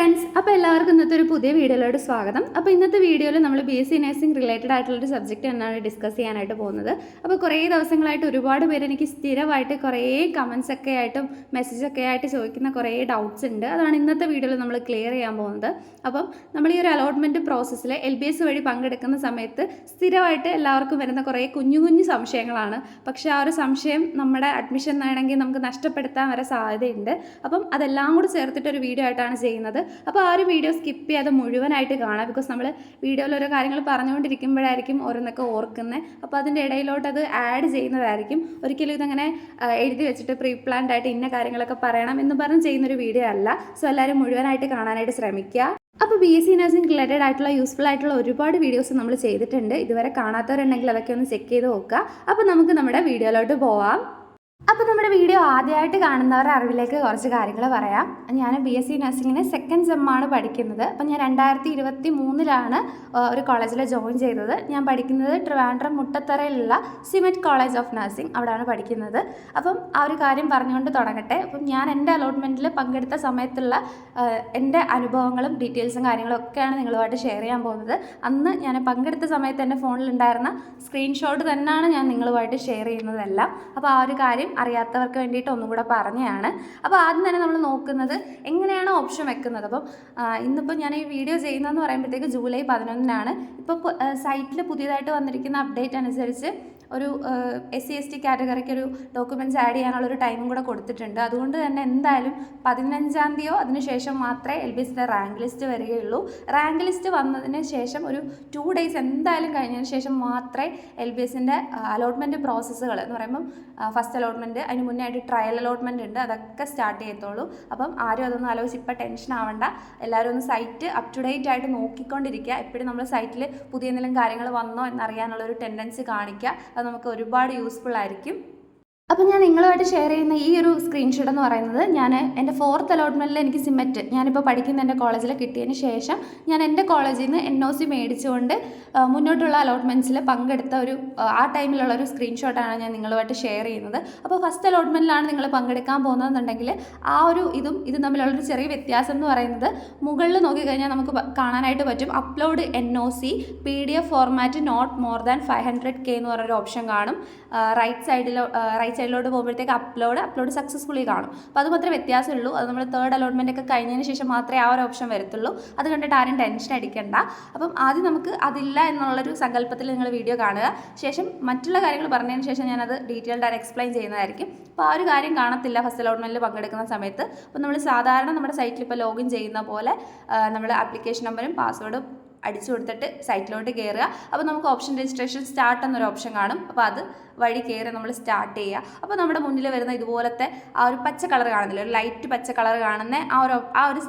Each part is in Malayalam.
ഫ്രണ്ട്സ് അപ്പോൾ എല്ലാവർക്കും ഇന്നത്തെ ഒരു പുതിയ വീഡിയോയിലോട്ട് സ്വാഗതം. അപ്പോൾ ഇന്നത്തെ വീഡിയോയിൽ നമ്മൾ B S C nursing related ആയിട്ടുള്ളൊരു സബ്ജക്റ്റ് തന്നെയാണ് ഡിസ്കസ് ചെയ്യാനായിട്ട് പോകുന്നത്. അപ്പോൾ കുറേ ദിവസങ്ങളായിട്ട് ഒരുപാട് പേര് എനിക്ക് സ്ഥിരമായിട്ട് കുറേ കമൻസ് ഒക്കെ ആയിട്ടും മെസ്സേജ് ഒക്കെ ആയിട്ട് ചോദിക്കുന്ന കുറേ ഡൗട്ട്സ് ഉണ്ട്. അതാണ് ഇന്നത്തെ വീഡിയോയിൽ നമ്മൾ ക്ലിയർ ചെയ്യാൻ പോകുന്നത്. അപ്പം നമ്മൾ ഈ ഒരു അലോട്ട്മെന്റ് പ്രോസസ്സിൽ എൽ ബി എസ് വഴി പങ്കെടുക്കുന്ന സമയത്ത് സ്ഥിരമായിട്ട് എല്ലാവർക്കും വരുന്ന കുറേ കുഞ്ഞു കുഞ്ഞു സംശയങ്ങളാണ്. പക്ഷേ ആ ഒരു സംശയം നമ്മുടെ അഡ്മിഷൻ ആണെങ്കിൽ നമുക്ക് നഷ്ടപ്പെടുത്താൻ വരെ സാധ്യതയുണ്ട്. അപ്പം അതെല്ലാം കൂടി ചേർത്തിട്ടൊരു വീഡിയോ ആയിട്ടാണ് ചെയ്യുന്നത്. അപ്പോൾ ആ ഒരു വീഡിയോ സ്കിപ്പ് ചെയ്യാതെ മുഴുവനായിട്ട് കാണാം. ബിക്കോസ് നമ്മൾ വീഡിയോയിൽ ഓരോ കാര്യങ്ങൾ പറഞ്ഞുകൊണ്ടിരിക്കുമ്പോഴായിരിക്കും ഓരോന്നൊക്കെ ഓർക്കുന്നത് അപ്പോൾ അതിന്റെ ഇടയിലോട്ട് അത് ആഡ് ചെയ്യുന്നതായിരിക്കും. ഒരിക്കലും ഇതങ്ങനെ എഴുതി വെച്ചിട്ട് പ്രീ പ്ലാൻഡ് ആയിട്ട് ഇന്ന കാര്യങ്ങളൊക്കെ പറയണം എന്ന് പറഞ്ഞ് ചെയ്യുന്നൊരു വീഡിയോ അല്ല. സോ എല്ലാവരും മുഴുവനായിട്ട് കാണാനായിട്ട് ശ്രമിക്കുക. അപ്പോൾ B S C nursing related ആയിട്ടുള്ള യൂസ്ഫുൾ ആയിട്ടുള്ള ഒരുപാട് വീഡിയോസ് നമ്മൾ ചെയ്തിട്ടുണ്ട്. ഇതുവരെ കാണാത്തവരുണ്ടെങ്കിൽ അതൊക്കെ ഒന്ന് ചെക്ക് ചെയ്ത് നോക്കുക. അപ്പോൾ നമുക്ക് നമ്മുടെ വീഡിയോയിലോട്ട് പോവാം. അപ്പോൾ നമ്മുടെ വീഡിയോ ആദ്യമായിട്ട് കാണുന്നവരുടെ അറിവിലേക്ക് കുറച്ച് കാര്യങ്ങൾ പറയാം. ഞാൻ ബി എസ് സി നഴ്സിങ്ങിന് സെക്കൻഡ് സെമ്മാണ് പഠിക്കുന്നത്. അപ്പോൾ ഞാൻ രണ്ടായിരത്തി ഇരുപത്തി മൂന്നിലാണ് ഒരു കോളേജിൽ ജോയിൻ ചെയ്തത്. ഞാൻ പഠിക്കുന്നത് ട്രിവാൻഡ്രം മുട്ടത്തറയിലുള്ള സിമെറ്റ് കോളേജ് ഓഫ് നഴ്സിംഗ് അവിടെയാണ് പഠിക്കുന്നത്. അപ്പം ആ ഒരു കാര്യം പറഞ്ഞുകൊണ്ട് തുടങ്ങട്ടെ. അപ്പം ഞാൻ എന്റെ അലോട്ട്മെന്റിൽ പങ്കെടുത്ത സമയത്തുള്ള എന്റെ അനുഭവങ്ങളും ഡീറ്റെയിൽസും കാര്യങ്ങളും ഒക്കെയാണ് നിങ്ങളുമായിട്ട് ഷെയർ ചെയ്യാൻ പോകുന്നത്. അന്ന് ഞാൻ പങ്കെടുത്ത സമയത്ത് എന്റെ ഫോണിലുണ്ടായിരുന്ന സ്ക്രീൻഷോട്ട് തന്നെയാണ് ഞാൻ നിങ്ങളുമായിട്ട് ഷെയർ ചെയ്യുന്നതെല്ലാം. അപ്പോൾ ആ ഒരു കാര്യം അറിയാത്തവർക്ക് വേണ്ടിയിട്ട് ഒന്നും കൂടെ പറഞ്ഞതാണ് അപ്പോൾ ആദ്യം തന്നെ നമ്മൾ നോക്കുന്നത് എങ്ങനെയാണ് ഓപ്ഷൻ വെക്കുന്നത്? അപ്പം ഇന്നിപ്പോൾ ഞാൻ ഈ വീഡിയോ ചെയ്യുന്നതെന്ന് പറയുമ്പോഴത്തേക്ക് ജൂലൈ പതിനൊന്നിനാണ്. ഇപ്പോൾ സൈറ്റിൽ പുതിയതായിട്ട് വന്നിരിക്കുന്ന അപ്ഡേറ്റ് അനുസരിച്ച് ഒരു എസ് സി എസ് ടി കാറ്റഗറിക്ക് ഒരു ഡോക്യുമെന്റ്സ് ആഡ് ചെയ്യാനുള്ള ഒരു ടൈമും കൂടെ കൊടുത്തിട്ടുണ്ട്. അതുകൊണ്ട് തന്നെ എന്തായാലും പതിനഞ്ചാം തീയതിയോ അതിനുശേഷം മാത്രമേ എൽ ബി എസിന്റെ റാങ്ക് ലിസ്റ്റ് വരികയുള്ളൂ. റാങ്ക് ലിസ്റ്റ് വന്നതിന് ശേഷം ഒരു ടു ഡേയ്സ് എന്തായാലും കഴിഞ്ഞതിന് ശേഷം മാത്രമേ എൽ ബി എസിന്റെ അലോട്ട്മെന്റ് പ്രോസസ്സുകൾ എന്ന് പറയുമ്പം ഫസ്റ്റ് അലോട്ട്മെന്റ് അതിന് മുന്നേ ആയിട്ട് ട്രയൽ അലോട്ട്മെന്റ് ഉണ്ട്. അതൊക്കെ സ്റ്റാർട്ട് ചെയ്യത്തുള്ളൂ. അപ്പം ആരും അതൊന്നും ആലോചിച്ച് ഇപ്പം ടെൻഷൻ ആവണ്ട. എല്ലാവരും ഒന്ന് സൈറ്റ് അപ് ടു ഡേറ്റ് ആയിട്ട് നോക്കിക്കൊണ്ടിരിക്കുക. എപ്പോഴും നമ്മൾ സൈറ്റിൽ പുതിയ എന്തെങ്കിലും കാര്യങ്ങൾ വന്നോ എന്നറിയാനുള്ള ഒരു ടെൻഡൻസി കാണിക്കുക. അത് നമുക്ക് ഒരുപാട് യൂസ്ഫുൾ ആയിരിക്കും. അപ്പോൾ ഞാൻ നിങ്ങളുമായിട്ട് ഷെയർ ചെയ്യുന്ന ഈ ഒരു സ്ക്രീൻഷോട്ട് എന്ന് പറയുന്നത് ഞാൻ എന്റെ ഫോർത്ത് അലോട്ട്മെന്റിൽ എനിക്ക് സിമെറ്റ് ഞാനിപ്പോൾ പഠിക്കുന്ന എന്റെ കോളേജിൽ കിട്ടിയതിന് ശേഷം ഞാൻ എന്റെ കോളേജിൽ നിന്ന് എൻ ഒ സി മേടിച്ചുകൊണ്ട് മുന്നോട്ടുള്ള അലോട്ട്മെന്റ്സിൽ പങ്കെടുത്ത ഒരു ആ ടൈമിലുള്ള ഒരു സ്ക്രീൻഷോട്ടാണ് ഞാൻ നിങ്ങളുമായിട്ട് ഷെയർ ചെയ്യുന്നത്. അപ്പോൾ ഫസ്റ്റ് അലോട്ട്മെന്റിലാണ് നിങ്ങൾ പങ്കെടുക്കാൻ പോകുന്നതെന്നുണ്ടെങ്കിൽ ആ ഒരു ഇതും ഇതും തമ്മിലുള്ളൊരു ചെറിയ വ്യത്യാസം എന്ന് പറയുന്നത് മുകളിൽ നോക്കിക്കഴിഞ്ഞാൽ നമുക്ക് കാണാനായിട്ട് പറ്റും. Upload N O C P D F format not more than five hundred K എന്ന് പറഞ്ഞൊരു ഓപ്ഷൻ കാണും. റൈറ്റ് സൈഡിൽ റൈറ്റ് സൈഡിലോട്ട് പോകുമ്പോഴത്തേക്ക് അപ്ലോഡ് അപ്ലോഡ് സക്സസ്ഫുള്ളി കാണും. അപ്പോൾ അത് മാത്രമേ വ്യത്യാസമുള്ളൂ. അത് നമ്മൾ തേർഡ് അലോട്ട്മെന്റ് ഒക്കെ കഴിഞ്ഞതിന് ശേഷം മാത്രമേ ആ ഒരു ഓപ്ഷൻ വരത്തുള്ളൂ. അത് കണ്ടിട്ട് ആരും ടെൻഷൻ അടിക്കേണ്ട. അപ്പം ആദ്യം നമുക്ക് അതില്ല എന്നുള്ളൊരു സങ്കല്പത്തിൽ നിങ്ങൾ വീഡിയോ കാണുക. ശേഷം മറ്റുള്ള കാര്യങ്ങൾ പറഞ്ഞതിന് ശേഷം ഞാനത് ഡീറ്റെയിൽഡ് ആയിട്ട് എക്സ്പ്ലെയിൻ ചെയ്യുന്നതായിരിക്കും. അപ്പോൾ ആ ഒരു കാര്യം കാണത്തില്ല ഫസ്റ്റ് അലോട്ട്മെന്റിൽ പങ്കെടുക്കുന്ന സമയത്ത്. അപ്പോൾ നമ്മൾ സാധാരണ നമ്മുടെ സൈറ്റിൽ ഇപ്പോൾ ലോഗിൻ ചെയ്യുന്ന പോലെ നമ്മൾ ആപ്ലിക്കേഷൻ നമ്പറും പാസ്വേഡും അടിച്ചു കൊടുത്തിട്ട് സൈറ്റിലോട്ട് കയറുക അപ്പോൾ നമുക്ക് ഓപ്ഷൻ രജിസ്ട്രേഷൻ സ്റ്റാർട്ട് എന്നൊരു ഓപ്ഷൻ കാണും. അപ്പോൾ അത് വഴി കയറി നമ്മൾ സ്റ്റാർട്ട് ചെയ്യുക. അപ്പോൾ നമ്മുടെ മുന്നിൽ വരുന്ന ഇതുപോലത്തെ ആ ഒരു പച്ച കളർ കാണുന്നില്ല? ഒരു ലൈറ്റ് പച്ച കളർ കാണുന്ന ആ ഒരു ആ ഒരു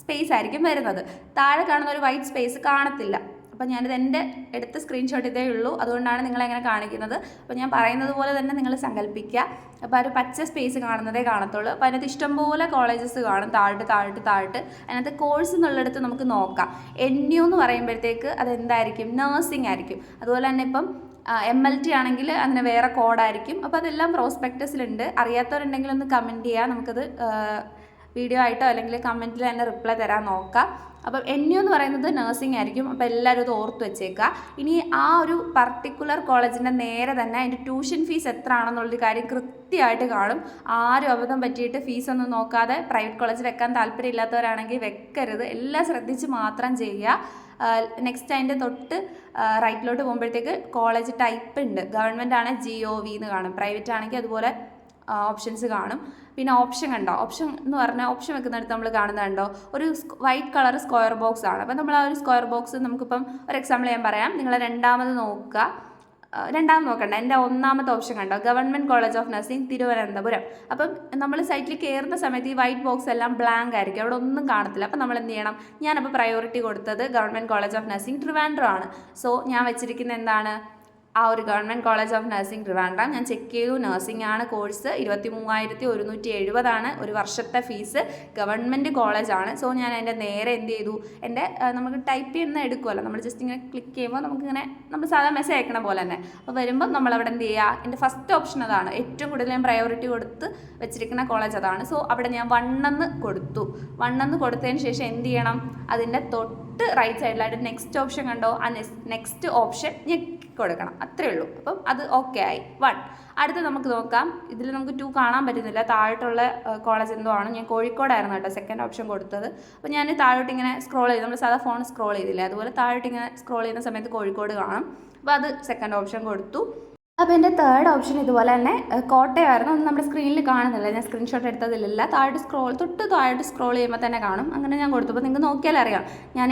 സ്പേസ് ആയിരിക്കും വരുന്നത്. താഴെ കാണുന്ന ഒരു വൈറ്റ് സ്പേസ് കാണത്തില്ല. അപ്പോൾ ഞാനിത് എന്റെ എടുത്ത സ്ക്രീൻഷോട്ട് ഇതേ ഉള്ളൂ. അതുകൊണ്ടാണ് നിങ്ങളെങ്ങനെ കാണിക്കുന്നത്. അപ്പോൾ ഞാൻ പറയുന്നത് പോലെ തന്നെ നിങ്ങൾ സങ്കല്പിക്കുക. അപ്പോൾ ആ ഒരു പച്ച സ്പേസ് കാണുന്നതേ കാണത്തുള്ളൂ. അപ്പോൾ അതിനകത്ത് ഇഷ്ടംപോലെ കോളേജസ് കാണും. താഴ്ത്ത് താഴ്ത്ത് താഴ്ത്ത് അതിനകത്ത് കോഴ്സ് എന്നുള്ളിടത്ത് നമുക്ക് നോക്കാം. എൻ യു എന്ന് പറയുമ്പോഴത്തേക്ക് അതെന്തായിരിക്കും? നേഴ്സിംഗ് ആയിരിക്കും. അതുപോലെ തന്നെ ഇപ്പം എം എൽ ടി ആണെങ്കിൽ അതിന് വേറെ കോഡായിരിക്കും അപ്പോൾ അതെല്ലാം പ്രോസ്പെക്ടസിലുണ്ട് അറിയാത്തവരുണ്ടെങ്കിൽ ഒന്ന് കമന്റ് ചെയ്യുക നമുക്കത് വീഡിയോ ആയിട്ടോ അല്ലെങ്കിൽ കമന്റിൽ തന്നെ റിപ്ലൈ തരാൻ നോക്കാം. അപ്പം എൻ യു എന്ന് പറയുന്നത് നഴ്സിംഗ് ആയിരിക്കും. അപ്പോൾ എല്ലാവരും ഇത് ഓർത്ത് വെച്ചേക്കുക. ഇനി ആ ഒരു പർട്ടിക്കുലർ കോളേജിന്റെ നേരെ തന്നെ അതിന്റെ ട്യൂഷൻ ഫീസ് എത്ര ആണെന്നുള്ളൊരു കാര്യം കൃത്യമായിട്ട് കാണും. ആരും അബദ്ധം പറ്റിയിട്ട് ഫീസ് ഒന്നും നോക്കാതെ പ്രൈവറ്റ് കോളേജ് വെക്കാൻ താല്പര്യമില്ലാത്തവരാണെങ്കിൽ വെക്കരുത്. എല്ലാം ശ്രദ്ധിച്ച് മാത്രം ചെയ്യുക. നെക്സ്റ്റ് അതിന്റെ തൊട്ട് റൈറ്റിലോട്ട് പോകുമ്പോഴത്തേക്ക് കോളേജ് ടൈപ്പ് ഉണ്ട്. ഗവൺമെന്റ് ആണ് ജി ഒ വി എന്ന് കാണും. പ്രൈവറ്റ് ആണെങ്കിൽ അതുപോലെ ഓപ്ഷൻസ് കാണും. പിന്നെ ഓപ്ഷൻ കണ്ടോ? ഓപ്ഷൻ എന്ന് പറഞ്ഞാൽ ഓപ്ഷൻ വെക്കുന്നിടത്ത് നമ്മൾ കാണുന്നുണ്ടോ ഒരു വൈറ്റ് കളർ സ്ക്വയർ ബോക്സ് ആണ്. അപ്പോൾ നമ്മൾ ആ ഒരു സ്ക്വയർ ബോക്സ് നമുക്കിപ്പം ഒരു എക്സാമ്പിൾ ഞാൻ പറയാം. നിങ്ങൾ രണ്ടാമത് നോക്കുക. രണ്ടാമത് നോക്കണ്ട. എന്റെ ഒന്നാമത്തെ ഓപ്ഷൻ കണ്ടോ? Government college of nursing Thiruvananthapuram. അപ്പം നമ്മൾ സൈറ്റിൽ കയറുന്ന സമയത്ത് ഈ വൈറ്റ് ബോക്സ് എല്ലാം ബ്ലാങ്ക് ആയിരിക്കും. അവിടെ ഒന്നും കാണത്തില്ല. അപ്പം നമ്മൾ എന്ത് ചെയ്യണം? ഞാനപ്പോൾ പ്രയോറിറ്റി കൊടുത്തത് government college of nursing Trivandrum ആണ്. സോ ഞാൻ വെച്ചിരിക്കുന്ന എന്താണ്? ആ ഒരു government college of nursing Trivandrum. ഞാൻ ചെക്ക് ചെയ്തു. നഴ്സിംഗ് ആണ് കോഴ്സ്. ഇരുപത്തി മൂവായിരത്തി ഒരുന്നൂറ്റി എഴുപതാണ് ഒരു വർഷത്തെ ഫീസ് ഗവൺമെന്റ് കോളേജാണ്. സോ ഞാൻ എന്റെ നേരെ എന്ത് ചെയ്തു? എന്റെ നമുക്ക് ടൈപ്പ് ചെയ്യുന്ന എടുക്കുമല്ലോ നമ്മൾ ജസ്റ്റ് ഇങ്ങനെ ക്ലിക്ക് ചെയ്യുമ്പോൾ നമുക്കിങ്ങനെ നമ്മൾ സാധാരണ മെസ്സേജ് അയക്കണ പോലെ തന്നെ. അപ്പോൾ വരുമ്പോൾ നമ്മൾ അവിടെ എന്ത് ചെയ്യുക? എന്റെ ഫസ്റ്റ് ഓപ്ഷൻ അതാണ്. ഏറ്റവും കൂടുതൽ ഞാൻ പ്രയോറിറ്റി കൊടുത്ത് വെച്ചിരിക്കുന്ന കോളേജ് അതാണ്. സോ അവിടെ ഞാൻ വണ്ണെന്ന് കൊടുത്തു. വണ്ണെന്ന് കൊടുത്തതിന് ശേഷം എന്ത് ചെയ്യണം? അതിന്റെ തൊട്ട് റൈറ്റ് സൈഡിലായിട്ട് നെക്സ്റ്റ് ഓപ്ഷൻ കണ്ടോ? ആ നെക്സ്റ്റ് ഓപ്ഷൻ ഞെക്കി കൊടുക്കണം. അത്രേ ഉള്ളൂ. അപ്പം അത് ഓക്കെ ആയി. വൺ അടുത്ത് നമുക്ക് നോക്കാം. ഇതിൽ നമുക്ക് ടു കാണാൻ പറ്റുന്നില്ല. താഴോട്ടുള്ള കോളേജ് എന്തോ ആണ്. ഞാൻ കോഴിക്കോടായിരുന്നു കേട്ടോ സെക്കൻഡ് ഓപ്ഷൻ കൊടുത്തത്. അപ്പോൾ ഞാൻ താഴോട്ട് ഇങ്ങനെ സ്ക്രോൾ ചെയ്തു. നമ്മൾ സാധാ ഫോൺ സ്ക്രോൾ ചെയ്തില്ലേ? അതുപോലെ താഴോട്ട് ഇങ്ങനെ സ്ക്രോൾ ചെയ്യുന്ന സമയത്ത് കോഴിക്കോട് കാണാം. അപ്പോൾ അത് സെക്കൻഡ് ഓപ്ഷൻ കൊടുത്തു. അപ്പോൾ എന്റെ തേർഡ് ഓപ്ഷൻ ഇതുപോലെ തന്നെ കോട്ടയമായിരുന്നു ഒന്നും നമ്മുടെ സ്ക്രീനിൽ കാണുന്നില്ല. ഞാൻ സ്ക്രീൻഷോട്ട് എടുത്തതിലില്ല. താഴോട്ട് സ്ക്രോൾ തൊട്ട് താഴോട്ട് സ്ക്രോൾ ചെയ്യുമ്പോൾ തന്നെ കാണും. അങ്ങനെ ഞാൻ കൊടുത്തപ്പോൾ നിങ്ങൾക്ക് നോക്കിയാൽ അറിയാം. ഞാൻ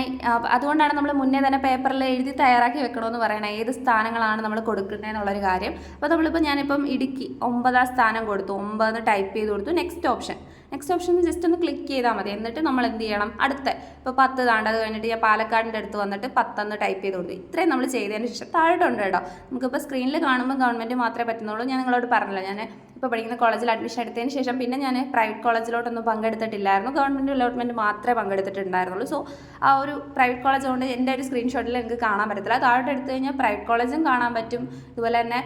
അതുകൊണ്ടാണ് നമ്മൾ മുന്നേ തന്നെ പേപ്പറിൽ എഴുതി തയ്യാറാക്കി വെക്കണമെന്ന് പറയണത് ഏത് സ്ഥാനങ്ങളാണ് നമ്മൾ കൊടുക്കുന്നതെന്നുള്ളൊരു കാര്യം. അപ്പോൾ നമ്മളിപ്പോൾ ഞാനിപ്പം ഇടുക്കി ഒമ്പതാം സ്ഥാനം കൊടുത്തു. ഒമ്പത് ടൈപ്പ് ചെയ്ത് കൊടുത്തു. Next option next option just ഒന്ന് ക്ലിക്ക് ചെയ്താൽ മതി. എന്നിട്ട് നമ്മൾ എന്ത് ചെയ്യണം? അടുത്ത. ഇപ്പോൾ പത്ത് താണ്ടത് കഴിഞ്ഞിട്ട് ഞാൻ പാലക്കാടിന്റെ അടുത്ത് വന്നിട്ട് പത്തൊന്ന് ടൈപ്പ് ചെയ്ത് കൊടുത്തു ഇത്രയും നമ്മൾ ചെയ്തതിന് ശേഷം താഴോട്ടുണ്ട് കേട്ടോ. നമുക്കിപ്പോൾ സ്ക്രീനിൽ കാണുമ്പോൾ ഗവൺമെന്റ് മാത്രമേ പറ്റുന്നുള്ളൂ. ഞാൻ നിങ്ങളോട് പറഞ്ഞില്ല. ഞാൻ ഇപ്പോൾ പഠിക്കുന്ന കോളേജിൽ അഡ്മിഷൻ എടുത്തതിന് ശേഷം പിന്നെ ഞാൻ പ്രൈവറ്റ് കോളേജിലോട്ടൊന്നും പങ്കെടുത്തിട്ടില്ലായിരുന്നു. ഗവൺമെന്റ് അലോട്ട്മെന്റ് മാത്രമേ പങ്കെടുത്തിട്ടുണ്ടായിരുന്നുള്ളൂ. സോ ആ ഒരു പ്രൈവറ്റ് കോളേജ് കൊണ്ട് എന്റെ ഒരു സ്ക്രീൻഷോട്ടിൽ നിങ്ങൾക്ക് കാണാൻ പറ്റത്തില്ല. താഴോട്ട് എടുത്തു കഴിഞ്ഞാൽ പ്രൈവറ്റ് കോളേജും കാണാൻ പറ്റും. അതുപോലെ തന്നെ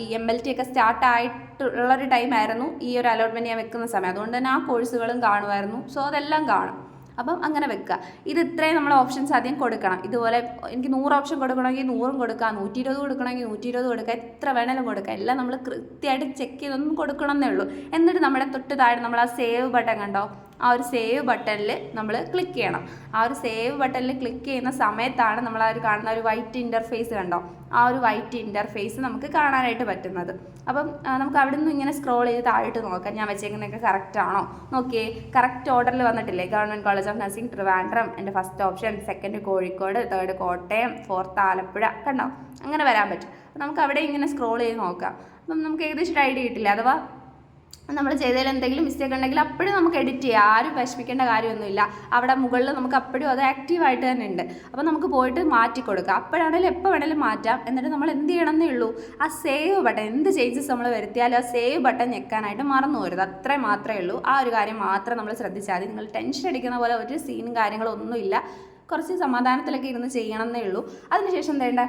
ഈ എം എൽ ടി ഒക്കെ സ്റ്റാർട്ട് ആയിട്ടുള്ളൊരു ടൈമായിരുന്നു ഈ ഒരു അലോട്ട്മെന്റ് ഞാൻ വെക്കുന്ന സമയം. അതുകൊണ്ട് തന്നെ ആ കോഴ്സുകളും കാണുമായിരുന്നു. സോ അതെല്ലാം കാണും. അപ്പം അങ്ങനെ വെക്കുക. ഇത് ഇത്രയും നമ്മൾ ഓപ്ഷൻസ് ആദ്യം കൊടുക്കണം. ഇതുപോലെ എനിക്ക് നൂറ് ഓപ്ഷൻ കൊടുക്കണമെങ്കിൽ നൂറും കൊടുക്കാം. നൂറ്റി ഇരുപത് കൊടുക്കണമെങ്കിൽ നൂറ്റി ഇരുപത് കൊടുക്കുക എത്ര വേണേലും കൊടുക്കുക എല്ലാം നമ്മൾ കൃത്യമായിട്ട് ചെക്ക് ചെയ്തൊന്നും കൊടുക്കണം എന്നേ ഉള്ളൂ. എന്നിട്ട് നമ്മുടെ തൊട്ട് താഴെ നമ്മൾ ആ സേവ് ബട്ടൺ കണ്ടോ? ആ ഒരു സേവ് ബട്ടണിൽ നമ്മൾ ക്ലിക്ക് ചെയ്യണം. ആ ഒരു സേവ് ബട്ടണിൽ ക്ലിക്ക് ചെയ്യുന്ന സമയത്താണ് നമ്മൾ ആ ഒരു കാണുന്ന ഒരു വൈറ്റ് ഇന്റർഫേസ് കണ്ടോ? ആ ഒരു വൈറ്റ് ഇന്റർഫേസ് നമുക്ക് കാണാനായിട്ട് പറ്റുന്നത്. അപ്പം നമുക്ക് അവിടെ നിന്ന് ഇങ്ങനെ സ്ക്രോൾ ചെയ്ത് താഴോട്ട് നോക്കാം. ഞാൻ വെച്ചേക്കുന്നതൊക്കെ കറക്റ്റ് ആണോ? നോക്കിയേ കറക്റ്റ് ഓർഡറിൽ വന്നിട്ടില്ലേ? Government college of nursing Trivandrum എന്റെ first option second Kozhikode third Kottayam fourth Alappuzha കണ്ടോ? അങ്ങനെ വരാൻ പറ്റും. നമുക്ക് അവിടെ ഇങ്ങനെ സ്ക്രോൾ ചെയ്ത് നോക്കാം. അപ്പം നമുക്ക് ഏകദേശം ഒരു ഐഡിയ കിട്ടില്ല? അഥവാ നമ്മൾ ചെയ്തതിൽ എന്തെങ്കിലും മിസ്റ്റേക്ക് ഉണ്ടെങ്കിൽ അപ്പോഴും നമുക്ക് എഡിറ്റ് ചെയ്യാം. ആരും വിഷമിക്കേണ്ട കാര്യമൊന്നുമില്ല. അവിടെ മുകളിൽ നമുക്ക് അപ്പോഴും അത് ആക്റ്റീവായിട്ട് തന്നെ ഉണ്ട്. അപ്പോൾ നമുക്ക് പോയിട്ട് മാറ്റി കൊടുക്കാം. അപ്പോഴാണെങ്കിലും എപ്പോൾ വേണമെങ്കിലും മാറ്റാം. എന്നിട്ട് നമ്മൾ എന്ത് ചെയ്യണമെന്നേ ഉള്ളൂ. ആ സേവ് ബട്ടൺ എന്ത് ചേഞ്ചസ് നമ്മൾ വരുത്തിയാലും ആ സേവ് ബട്ടൺ ഞെക്കാനായിട്ട് മറന്നു പോരുത്. അത്രേ മാത്രമേ ഉള്ളൂ. ആ ഒരു കാര്യം മാത്രം നമ്മൾ ശ്രദ്ധിച്ചാൽ മതി. നിങ്ങൾ ടെൻഷൻ അടിക്കുന്ന പോലെ ഒരു സീനും കാര്യങ്ങളും ഒന്നുമില്ല. കുറച്ച് സമാധാനത്തിലൊക്കെ ഇരുന്ന് ചെയ്യണം എന്നേ ഉള്ളൂ. അതിനുശേഷം വേണ്ട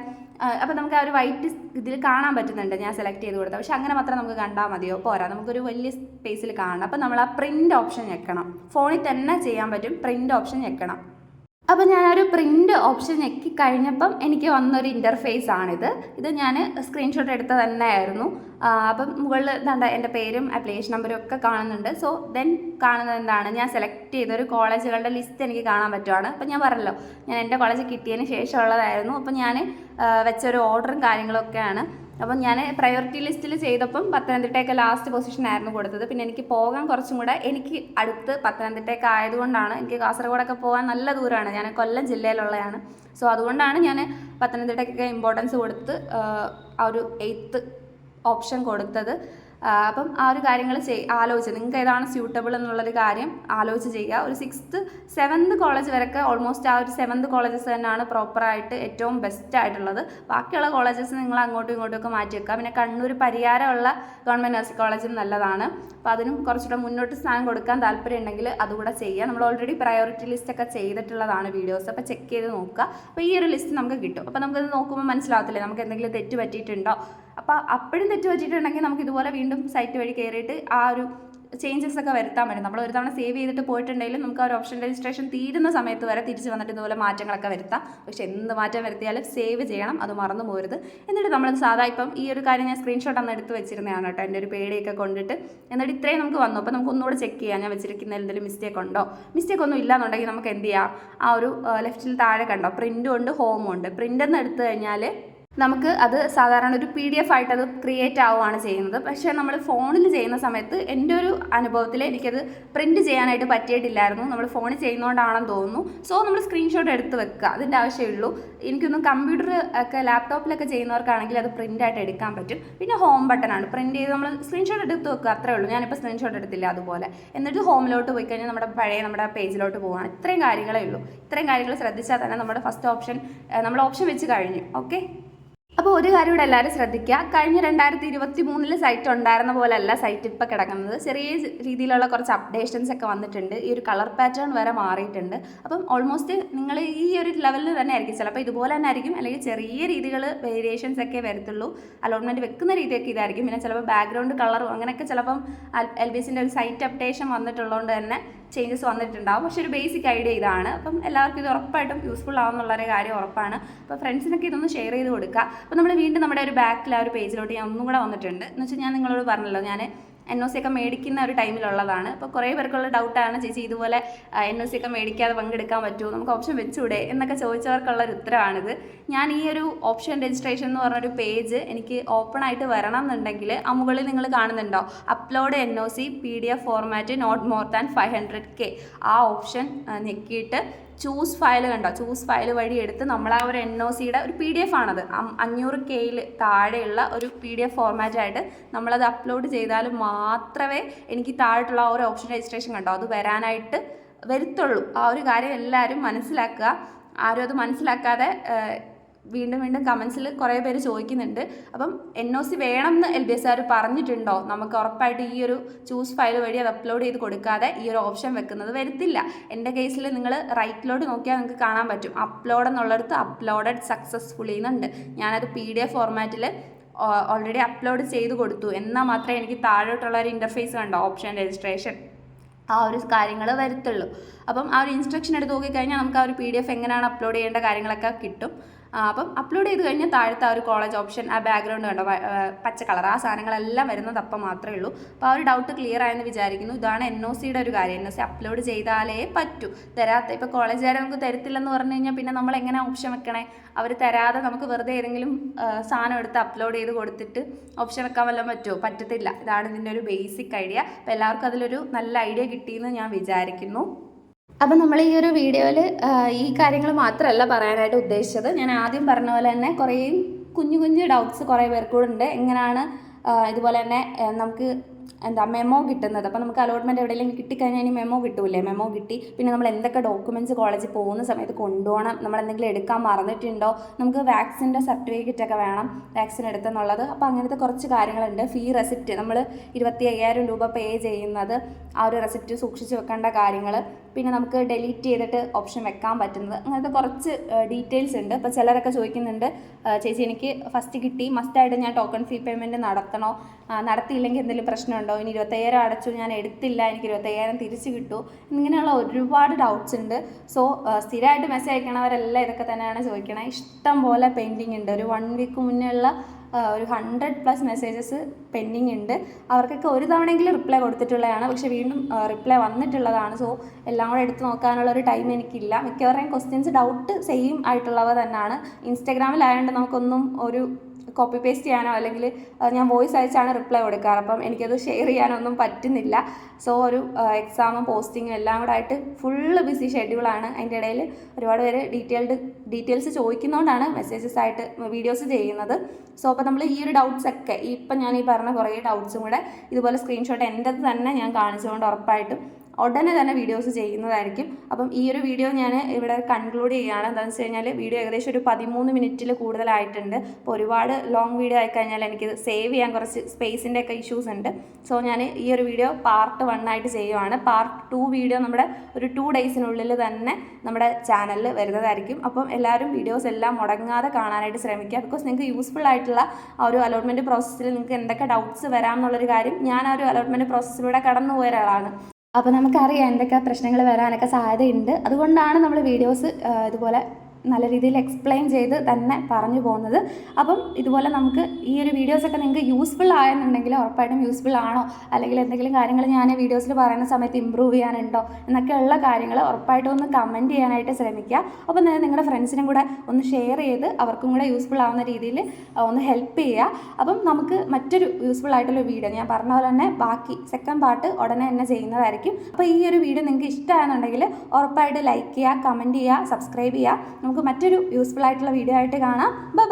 അപ്പോൾ നമുക്ക് ആ ഒരു വൈറ്റ് ഇതിൽ കാണാൻ പറ്റുന്നുണ്ട് ഞാൻ സെലക്ട് ചെയ്ത് കൊടുത്തത്. പക്ഷെ അങ്ങനെ മാത്രം നമുക്ക് കണ്ടാൽ മതിയോ? പോരാ നമുക്കൊരു വലിയ സ്പേസിൽ കാണണം. അപ്പോൾ നമ്മൾ ആ പ്രിന്റ് ഓപ്ഷൻ ഞെക്കണം ഫോണിൽ തന്നെ ചെയ്യാൻ പറ്റും പ്രിന്റ് ഓപ്ഷൻ ഞെക്കണം. അപ്പോൾ ഞാനൊരു പ്രിന്റ് ഓപ്ഷൻ ഞെക്കി കഴിഞ്ഞപ്പം എനിക്ക് വന്നൊരു ഇന്റർഫേസ് ആണിത്. ഇത് ഞാൻ സ്ക്രീൻഷോട്ട് എടുത്ത തന്നെ ആയിരുന്നു അപ്പം മുകളിൽ എന്താ എന്റെ പേരും അപ്ലിക്കേഷൻ നമ്പറും ഒക്കെ കാണുന്നുണ്ട്. സോ ദെൻ കാണുന്നത് എന്താണ്? ഞാൻ സെലക്ട് ചെയ്തൊരു കോളേജുകളുടെ ലിസ്റ്റ് എനിക്ക് കാണാൻ പറ്റുവാണ്. അപ്പം ഞാൻ പറഞ്ഞല്ലോ ഞാൻ എന്റെ കോളേജ് കിട്ടിയതിന് ശേഷമുള്ളതായിരുന്നു. അപ്പം ഞാൻ വെച്ചൊരു ഓർഡറും കാര്യങ്ങളൊക്കെയാണ്. അപ്പം ഞാൻ പ്രയോറിറ്റി ലിസ്റ്റിൽ ചെയ്തപ്പം പത്തനംതിട്ടയൊക്കെ ലാസ്റ്റ് പൊസിഷൻ ആയിരുന്നു കൊടുത്തത്. പിന്നെ എനിക്ക് പോകാൻ കുറച്ചും കൂടെ എനിക്ക് അടുത്ത് പത്തനംതിട്ടയൊക്കെ ആയതുകൊണ്ടാണ് എനിക്ക് കാസർഗോഡൊക്കെ പോകാൻ നല്ല ദൂരമാണ് ഞാൻ കൊല്ലം ജില്ലയിലുള്ളതാണ് സോ അതുകൊണ്ടാണ് ഞാൻ പത്തനംതിട്ടയ്ക്കൊക്കെ ഇമ്പോർട്ടൻസ് കൊടുത്ത് ആ, ഒരു എയ്ത്ത് ഓപ്ഷൻ കൊടുത്തത്. അപ്പം ആ ഒരു കാര്യങ്ങൾ ചെയ് ആലോചിച്ച്. നിങ്ങൾക്ക് ഏതാണ് സ്യൂട്ടബിൾ എന്നുള്ളൊരു കാര്യം ആലോചിച്ച് ചെയ്യുക. ഒരു സിക്സ്ത്ത് സെവൻത് കോളേജ് വരെയൊക്കെ ഓൾമോസ്റ്റ് ആ ഒരു സെവൻത് കോളേജസ് തന്നെയാണ് പ്രോപ്പറായിട്ട് ഏറ്റവും ബെസ്റ്റ് ആയിട്ടുള്ളത്. ബാക്കിയുള്ള കോളേജസ് നിങ്ങൾ അങ്ങോട്ടും ഇങ്ങോട്ടും ഒക്കെ മാറ്റി വെക്കുക. പിന്നെ കണ്ണൂർ പരിഹാരമുള്ള ഗവൺമെന്റ് നഴ്സിംഗ് കോളേജും നല്ലതാണ്. അപ്പോൾ അതിനും കുറച്ചുകൂടെ മുന്നോട്ട് സ്ഥാനം കൊടുക്കാൻ താല്പര്യം ഉണ്ടെങ്കിൽ അതുകൂടെ ചെയ്യുക. നമ്മൾ ഓൾറെഡി പ്രയോറിറ്റി ലിസ്റ്റ് ഒക്കെ ചെയ്തിട്ടുള്ളതാണ് വീഡിയോസ് അപ്പോൾ ചെക്ക് ചെയ്ത് നോക്കുക. അപ്പോൾ ഈ ഒരു ലിസ്റ്റ് നമുക്ക് കിട്ടും. അപ്പോൾ നമുക്കത് നോക്കുമ്പോൾ മനസ്സിലാവത്തില്ലേ? നമുക്ക് എന്തെങ്കിലും തെറ്റ് പറ്റിയിട്ടുണ്ടോ? അപ്പോൾ അപ്പോഴും തെറ്റ് പറ്റിയിട്ടുണ്ടെങ്കിൽ നമുക്ക് ഇതുപോലെ വീണ്ടും സൈറ്റ് വഴി കയറിയിട്ട് ആ ഒരു ചേഞ്ചസ് ഒക്കെ വരുത്താൻ പറ്റും. നമ്മൾ ഒരു തവണ സേവ് ചെയ്തിട്ട് പോയിട്ടുണ്ടെങ്കിലും നമുക്ക് ആ ഒരു ഓപ്ഷൻ രജിസ്ട്രേഷൻ തീരുന്ന സമയത്ത് വരെ തിരിച്ച് വന്നിട്ട് ഇതുപോലെ മാറ്റങ്ങളൊക്കെ വരുത്താം. പക്ഷെ എന്ത് മാറ്റം വരുത്തിയാലും സേവ് ചെയ്യണം അത് മറന്നു പോരുത്. എന്നിട്ട് നമ്മൾ സാധാ ഇപ്പം ഈ ഒരു കാര്യം ഞാൻ സ്ക്രീൻഷോട്ട് അന്ന് എടുത്ത് വെച്ചിരുന്നതാണ് കേട്ടോ. എന്റെ ഒരു പേടിയൊക്കെ കൊണ്ടിട്ട് എന്നിട്ട് ഇത്രയും നമുക്ക് വന്നു. അപ്പോൾ നമുക്ക് ഒന്നുകൂടെ ചെക്ക് ചെയ്യാം. ഞാൻ വെച്ചിരിക്കുന്ന എന്തെങ്കിലും മിസ്റ്റേക്ക് ഉണ്ടോ? മിസ്റ്റേക്ക് ഒന്നും ഇല്ലാന്നുണ്ടെങ്കിൽ നമുക്ക് എന്ത് ചെയ്യാം? ആ ഒരു ലെഫ്റ്റിൽ താഴെ കണ്ടോ? പ്രിന്റും ഉണ്ട് ഹോമും ഉണ്ട്. പ്രിന്റ് എന്ന് എടുത്തു കഴിഞ്ഞാൽ നമുക്ക് അത് സാധാരണ ഒരു പി ഡി എഫ് ആയിട്ട് അത് ക്രിയേറ്റ് ആവുകയാണ് ചെയ്യുന്നത്. പക്ഷേ നമ്മൾ ഫോണിൽ ചെയ്യുന്ന സമയത്ത് എന്റെ ഒരു അനുഭവത്തിൽ എനിക്കത് പ്രിന്റ് ചെയ്യാനായിട്ട് പറ്റിയിട്ടില്ലായിരുന്നു. നമ്മൾ ഫോണിൽ ചെയ്യുന്നതുകൊണ്ടാണെന്ന് തോന്നുന്നു. സോ നമ്മൾ സ്ക്രീൻഷോട്ട് എടുത്ത് വെക്കുക. അതിന്റെ ആവശ്യമുള്ളൂ. എനിക്കൊന്നും കമ്പ്യൂട്ടർ ഒക്കെ ലാപ്ടോപ്പിലൊക്കെ ചെയ്യുന്നവർക്കാണെങ്കിൽ അത് പ്രിന്റായിട്ട് എടുക്കാൻ പറ്റും. പിന്നെ ഹോം ബട്ടണാണ് പ്രിന്റ് ചെയ്ത് നമ്മൾ സ്ക്രീൻഷോട്ട് എടുത്ത് വെക്കുക. അത്രേ ഉള്ളൂ. ഞാനിപ്പോൾ സ്ക്രീൻഷോട്ട് എടുത്തില്ല അതുപോലെ. എന്നിട്ട് ഹോമിലോട്ട് പോയി കഴിഞ്ഞാൽ നമ്മുടെ പഴയ നമ്മുടെ പേജിലോട്ട് പോകാൻ ഇത്രയും കാര്യങ്ങളേ ഉള്ളൂ. ഇത്രയും കാര്യങ്ങൾ ശ്രദ്ധിച്ചാൽ തന്നെ നമ്മുടെ ഫസ്റ്റ് ഓപ്ഷൻ നമ്മൾ ഓപ്ഷൻ വെച്ച് കഴിഞ്ഞു. ഓക്കെ അപ്പോൾ ഒരു കാര്യം ഇവിടെ എല്ലാവരും ശ്രദ്ധിക്കുക. കഴിഞ്ഞ രണ്ടായിരത്തി ഇരുപത്തി മൂന്നിൽ സൈറ്റ് ഉണ്ടായിരുന്ന പോലെയല്ല സൈറ്റ് ഇപ്പോൾ കിടക്കുന്നത്. ചെറിയ രീതിയിലുള്ള കുറച്ച് അപ്ഡേഷൻസ് ഒക്കെ വന്നിട്ടുണ്ട്. ഈ ഒരു കളർ പാറ്റേൺ വരെ മാറിയിട്ടുണ്ട്. അപ്പം ഓൾമോസ്റ്റ് നിങ്ങൾ ഈ ഒരു ലെവലിൽ തന്നെ ആയിരിക്കും. ചിലപ്പോൾ ഇതുപോലെ തന്നെ ആയിരിക്കും. അല്ലെങ്കിൽ ചെറിയ രീതികൾ വേരിയേഷൻസ് ഒക്കെ വരത്തുള്ളൂ. അലോട്ട്മെന്റ് വെക്കുന്ന രീതിയൊക്കെ ഇതായിരിക്കും. പിന്നെ ചിലപ്പോൾ ബാക്ക്ഗ്രൗണ്ട് കളറും അങ്ങനെയൊക്കെ ചിലപ്പം എൽ ബി എസിന്റെ ഒരു സൈറ്റ് അപ്ഡേഷൻ വന്നിട്ടുള്ളതുകൊണ്ട് തന്നെ ചേഞ്ചസ് വന്നിട്ടുണ്ടാവും. പക്ഷെ ഒരു ബേസിക് ഐഡിയ ഇതാണ്. അപ്പം എല്ലാവർക്കും ഇത് ഉറപ്പായിട്ടും യൂസ്ഫുൾ ആവുമെന്നുള്ളൊരു കാര്യം ഉറപ്പാണ്. അപ്പോൾ ഫ്രണ്ട്സിനൊക്കെ ഇതൊന്ന് ഷെയർ ചെയ്ത് കൊടുക്കുക. അപ്പോൾ നമ്മൾ വീണ്ടും നമ്മുടെ ഒരു ബാക്കിൽ ആ ഒരു പേജിലോട്ട് ഞാൻ ഒന്നും കൂടെ വന്നിട്ടുണ്ട്. എന്ന് വെച്ചാൽ ഞാൻ നിങ്ങളോട് പറഞ്ഞല്ലോ ഞാൻ എൻ ഒ സി ഒക്കെ മേടിക്കുന്ന ഒരു ടൈമിലുള്ളതാണ്. അപ്പോൾ കുറേ പേർക്കുള്ള ഡൗട്ടാണ് ചേച്ചി ഇതുപോലെ എൻ ഒ സി ഒക്കെ മേടിക്കാതെ പങ്കെടുക്കാൻ പറ്റുമോ? നമുക്ക് ഓപ്ഷൻ വെച്ചൂടെ? എന്നൊക്കെ ചോദിച്ചവർക്കുള്ള ഒരു ഉത്തരവാണിത്. ഞാൻ ഈ ഒരു ഓപ്ഷൻ രജിസ്ട്രേഷൻ എന്ന് പറഞ്ഞൊരു പേജ് എനിക്ക് ഓപ്പൺ ആയിട്ട് വരണം എന്നുണ്ടെങ്കിൽ ആ മുകളിൽ നിങ്ങൾ കാണുന്നുണ്ടോ? Upload N O C P D F format not more than five hundred K. ആ ഓപ്ഷൻ ഞെക്കിയിട്ട് ചൂസ് ഫയൽ കണ്ടോ? ചൂസ് ഫയൽ വഴി എടുത്ത് നമ്മൾ ആ ഒരു എൻ ഒ സിയുടെ ഒരു പി ഡി എഫ് ആണത്. അഞ്ഞൂറ് കെയിൽ താഴെയുള്ള ഒരു പി ഡി എഫ് ഫോർമാറ്റായിട്ട് നമ്മളത് അപ്ലോഡ് ചെയ്താൽ മാത്രമേ എനിക്ക് താഴെയുള്ള ആ ഒരു ഓപ്ഷൻ രജിസ്ട്രേഷൻ കണ്ടോ? അത് വരാനായിട്ട് വരുത്തുള്ളൂ. ആ ഒരു കാര്യം എല്ലാവരും മനസ്സിലാക്കുക. ആരും അത് മനസ്സിലാക്കാതെ വീണ്ടും വീണ്ടും കമൻസിൽ കുറേ പേര് ചോദിക്കുന്നുണ്ട്. അപ്പം എൻ ഒ സി വേണം എന്ന് എൽ ബി എസ് ആർ പറഞ്ഞിട്ടുണ്ടോ? നമുക്ക് ഉറപ്പായിട്ട് ഈ ഒരു ചൂസ് ഫയൽ വഴി അത് അപ്ലോഡ് ചെയ്ത് കൊടുക്കാതെ ഈ ഒരു ഓപ്ഷൻ വെക്കുന്നത് വരുത്തില്ല. എന്റെ കേസിൽ നിങ്ങൾ റൈറ്റിലോട്ട് നോക്കിയാൽ നിങ്ങൾക്ക് കാണാൻ പറ്റും. അപ്ലോഡ് എന്നുള്ളിടത്ത് അപ്ലോഡഡ് സക്സസ്ഫുള്ളി എന്നുണ്ട് ഞാനത് പി ഡി എഫ് ഫോർമാറ്റിൽ ഓൾറെഡി അപ്ലോഡ് ചെയ്ത് കൊടുത്തു. എന്നാൽ മാത്രമേ എനിക്ക് താഴോട്ടുള്ള ഒരു ഇന്റർഫേസ് കണ്ടോ? ഓപ്ഷൻ രജിസ്ട്രേഷൻ ആ ഒരു കാര്യങ്ങൾ വരുത്തുള്ളൂ. അപ്പം ആ ഒരു ഇൻസ്ട്രക്ഷൻ എടുത്ത് നോക്കിക്കഴിഞ്ഞാൽ നമുക്ക് ആ ഒരു പി ഡി എഫ് എങ്ങനെയാണ് അപ്ലോഡ് ചെയ്യേണ്ട കാര്യങ്ങളൊക്കെ കിട്ടും. അപ്പം അപ്ലോഡ് ചെയ്ത് കഴിഞ്ഞാൽ താഴത്തെ ആ ഒരു കോളേജ് ഓപ്ഷൻ ആ ബാക്ക്ഗ്രൗണ്ട് കണ്ടോ? പച്ച കളർ ആ സാധനങ്ങളെല്ലാം വരുന്നത് അപ്പം മാത്രമേ ഉള്ളൂ. അപ്പോൾ ആ ഒരു ഡൗട്ട് ക്ലിയർ ആയെന്ന് വിചാരിക്കുന്നു. ഇതാണ് എൻ ഒ സിയുടെ ഒരു കാര്യം. എൻ ഒ സി അപ്ലോഡ് ചെയ്താലേ പറ്റൂ. തരാത്ത ഇപ്പോൾ കോളേജുകാരെ നമുക്ക് തരത്തില്ലെന്ന് പറഞ്ഞു കഴിഞ്ഞാൽ പിന്നെ നമ്മൾ എങ്ങനെ ഓപ്ഷൻ വെക്കണേ? അവർ തരാതെ നമുക്ക് വെറുതെ ഏതെങ്കിലും സാധനം എടുത്ത് അപ്ലോഡ് ചെയ്ത് കൊടുത്തിട്ട് ഓപ്ഷൻ വെക്കാൻ വല്ലതും പറ്റുമോ? പറ്റത്തില്ല. ഇതാണ് ഇതിന്റെ ഒരു ബേസിക് ഐഡിയ അപ്പോൾ എല്ലാവർക്കും അതിലൊരു നല്ല ഐഡിയ കിട്ടിയെന്ന് ഞാൻ വിചാരിക്കുന്നു. അപ്പം നമ്മൾ ഈ ഒരു വീഡിയോയിൽ ഈ കാര്യങ്ങൾ മാത്രമല്ല പറയാനായിട്ട് ഉദ്ദേശിച്ചത്. ഞാൻ ആദ്യം പറഞ്ഞ പോലെ തന്നെ കുറേ കുഞ്ഞു കുഞ്ഞു ഡൗട്ട്സ് കുറേ പേർക്കൂടുണ്ട്. എങ്ങനെയാണ് ഇതുപോലെ തന്നെ നമുക്ക് എന്താ മെമോ കിട്ടുന്നത്? അപ്പോൾ നമുക്ക് അലോട്ട്മെന്റ് എവിടെയെങ്കിലും കിട്ടിക്കഴിഞ്ഞാൽ ഇനി മെമോ കിട്ടൂലേ മെമോ കിട്ടി. പിന്നെ നമ്മൾ എന്തൊക്കെ ഡോക്യുമെന്റ്സ് കോളേജിൽ പോകുന്ന സമയത്ത് കൊണ്ടുപോകണം? നമ്മൾ എന്തെങ്കിലും എടുക്കാൻ മറന്നിട്ടുണ്ടോ? നമുക്ക് വാക്സിന്റെ സർട്ടിഫിക്കറ്റ് ഒക്കെ വേണം വാക്സിൻ എടുത്തെന്നുള്ളത്. അപ്പോൾ അങ്ങനത്തെ കുറച്ച് കാര്യങ്ങളുണ്ട്. ഫീ റെസിപ്റ്റ് നമ്മൾ ഇരുപത്തി അയ്യായിരം രൂപ പേ ചെയ്യുന്നത് ആ ഒരു റെസിപ്റ്റ് സൂക്ഷിച്ച് വെക്കേണ്ട കാര്യങ്ങൾ പിന്നെ നമുക്ക് ഡെലീറ്റ് ചെയ്തിട്ട് ഓപ്ഷൻ വെക്കാൻ പറ്റുന്നത്. അങ്ങനത്തെ കുറച്ച് ഡീറ്റെയിൽസ് ഉണ്ട്. അപ്പോൾ ചിലരൊക്കെ ചോദിക്കുന്നുണ്ട് ചേച്ചി എനിക്ക് ഫസ്റ്റ് കിട്ടി. മസ്റ്റായിട്ട് ഞാൻ ടോക്കൺ ഫീ പേയ്മെന്റ് നടത്തണോ? നടത്തിയില്ലെങ്കിൽ എന്തെങ്കിലും പ്രശ്നമുണ്ടോ? ഇനി ഇരുപത്തയ്യായിരം അടച്ചു ഞാൻ എടുത്തില്ല എനിക്ക് ഇരുപത്തയ്യായിരം തിരിച്ച് കിട്ടൂ. ഇങ്ങനെയുള്ള ഒരുപാട് ഡൗട്ട്സ് ഉണ്ട്. സോ സ്ഥിരമായിട്ട് മെസ്സേജ് അയക്കണവരെല്ലാം ഇതൊക്കെ തന്നെയാണ് ചോദിക്കണേ. ഇഷ്ടം പോലെ പെയിന്റിങ് ഉണ്ട്. ഒരു വൺ വീക്ക് മുന്നേ ഉള്ള ഒരു ഹൺഡ്രഡ് പ്ലസ് മെസ്സേജസ് പെൻഡിങ് ഉണ്ട്. അവർക്കൊക്കെ ഒരു തവണയെങ്കിലും റിപ്ലൈ കൊടുത്തിട്ടുള്ളതാണ്. പക്ഷേ വീണ്ടും റിപ്ലൈ വന്നിട്ടുള്ളതാണ്. സോ എല്ലാം കൂടെ എടുത്ത് നോക്കാനുള്ള ഒരു ടൈം എനിക്കില്ല. മിക്കവരുടെയും ക്വസ്റ്റ്യൻസ് ഡൗട്ട് സെയിം ആയിട്ടുള്ളവ തന്നെയാണ് ഇൻസ്റ്റാഗ്രാമിലായതുകൊണ്ട് നമുക്കൊന്നും ഒരു കോപ്പി പേസ്റ്റ് ചെയ്യാനോ അല്ലെങ്കിൽ ഞാൻ വോയിസ് അയച്ചാണ് റിപ്ലൈ കൊടുക്കാറ്. അപ്പം എനിക്കത് ഷെയർ ചെയ്യാനൊന്നും പറ്റുന്നില്ല. സോ ഒരു എക്സാമും പോസ്റ്റിങ്ങും എല്ലാം കൂടെ ആയിട്ട് ഫുള്ള് ബിസി ഷെഡ്യൂളാണ് അതിന്റെ ഇടയിൽ ഒരുപാട് പേര് ഡീറ്റെയിൽഡ് ഡീറ്റെയിൽസ് ചോദിക്കുന്നതുകൊണ്ടാണ് മെസ്സേജസ് ആയിട്ട് വീഡിയോസ് ചെയ്യുന്നത്. സോ അപ്പോൾ നമ്മൾ ഈ ഒരു ഡൗട്ട്സ് ഒക്കെ ഇപ്പം ഞാൻ ഈ പറഞ്ഞ കുറേ ഡൗട്ട്സും കൂടെ ഇതുപോലെ സ്ക്രീൻഷോട്ട് എന്റെ തന്നെ ഞാൻ കാണിച്ചുകൊണ്ട് ഉറപ്പായിട്ടും ഉടനെ തന്നെ വീഡിയോസ് ചെയ്യുന്നതായിരിക്കും. അപ്പം ഈ ഒരു വീഡിയോ ഞാൻ ഇവിടെ കൺക്ലൂഡ് ചെയ്യുകയാണ്. എന്താണെന്ന് വെച്ച് കഴിഞ്ഞാൽ വീഡിയോ ഏകദേശം ഒരു പതിമൂന്ന് മിനിറ്റിൽ കൂടുതലായിട്ടുണ്ട്. അപ്പോൾ ഒരുപാട് ലോങ് വീഡിയോ ആയിക്കഴിഞ്ഞാൽ എനിക്ക് സേവ് ചെയ്യാൻ കുറച്ച് സ്പേസിന്റെ ഒക്കെ ഇഷ്യൂസ് ഉണ്ട്. സോ ഞാൻ ഈ ഒരു വീഡിയോ പാർട്ട് വൺ ആയിട്ട് ചെയ്യുവാണ്. പാർട്ട് ടു വീഡിയോ നമ്മുടെ ഒരു ടു ഡേയ്സിനുള്ളിൽ തന്നെ നമ്മുടെ ചാനലിൽ വരുന്നതായിരിക്കും. അപ്പം എല്ലാവരും വീഡിയോസ് എല്ലാം മുടങ്ങാതെ കാണാനായിട്ട് ശ്രമിക്കുക. ബിക്കോസ് നിങ്ങൾക്ക് യൂസ്ഫുൾ ആയിട്ടുള്ള ആ ഒരു അലോട്ട്മെന്റ് പ്രോസസ്സിൽ നിങ്ങൾക്ക് എന്തൊക്കെ ഡൗട്ട്സ് വരാമെന്നുള്ളൊരു കാര്യം ഞാൻ ആ ഒരു അലോട്ട്മെന്റ് പ്രോസസ്സിലൂടെ കടന്നു പോയ ഒരാളാണ്. അപ്പോൾ നമുക്കറിയാം എന്തൊക്കെ പ്രശ്നങ്ങൾ വരാനൊക്കെ സാധ്യതയുണ്ട്. അതുകൊണ്ടാണ് നമ്മൾ വീഡിയോസ് ഇതുപോലെ നല്ല രീതിയിൽ എക്സ്പ്ലെയിൻ ചെയ്ത് തന്നെ പറഞ്ഞു പോകുന്നത്. അപ്പം ഇതുപോലെ നമുക്ക് ഈ ഒരു വീഡിയോസൊക്കെ നിങ്ങൾക്ക് യൂസ്ഫുൾ ആയെന്നുണ്ടെങ്കിൽ ഉറപ്പായിട്ടും യൂസ്ഫുൾ ആണോ? അല്ലെങ്കിൽ എന്തെങ്കിലും കാര്യങ്ങൾ ഞാൻ വീഡിയോസിൽ പറയുന്ന സമയത്ത് ഇമ്പ്രൂവ് ചെയ്യാനുണ്ടോ? എന്നൊക്കെയുള്ള കാര്യങ്ങൾ ഉറപ്പായിട്ടും ഒന്ന് കമന്റ് ചെയ്യാനായിട്ട് ശ്രമിക്കുക. അപ്പം തന്നെ നിങ്ങളുടെ ഫ്രണ്ട്സിനും കൂടെ ഒന്ന് ഷെയർ ചെയ്ത് അവർക്കും കൂടെ യൂസ്ഫുൾ ആവുന്ന രീതിയിൽ ഒന്ന് ഹെൽപ്പ് ചെയ്യുക. അപ്പം നമുക്ക് മറ്റൊരു യൂസ്ഫുൾ ആയിട്ടുള്ള വീഡിയോ ഞാൻ പറഞ്ഞ പോലെ തന്നെ ബാക്കി സെക്കൻഡ് പാർട്ട് ഉടനെ തന്നെ ചെയ്യുന്നതായിരിക്കും. അപ്പോൾ ഈ ഒരു വീഡിയോ നിങ്ങൾക്ക് ഇഷ്ടമാണെന്നുണ്ടെങ്കിൽ ഉറപ്പായിട്ട് ലൈക്ക് ചെയ്യുക കമന്റ് ചെയ്യുക സബ്സ്ക്രൈബ് ചെയ്യുക. നമുക്ക് മറ്റൊരു യൂസ്ഫുൾ ആയിട്ടുള്ള വീഡിയോ ആയിട്ട് കാണാം. ബൈ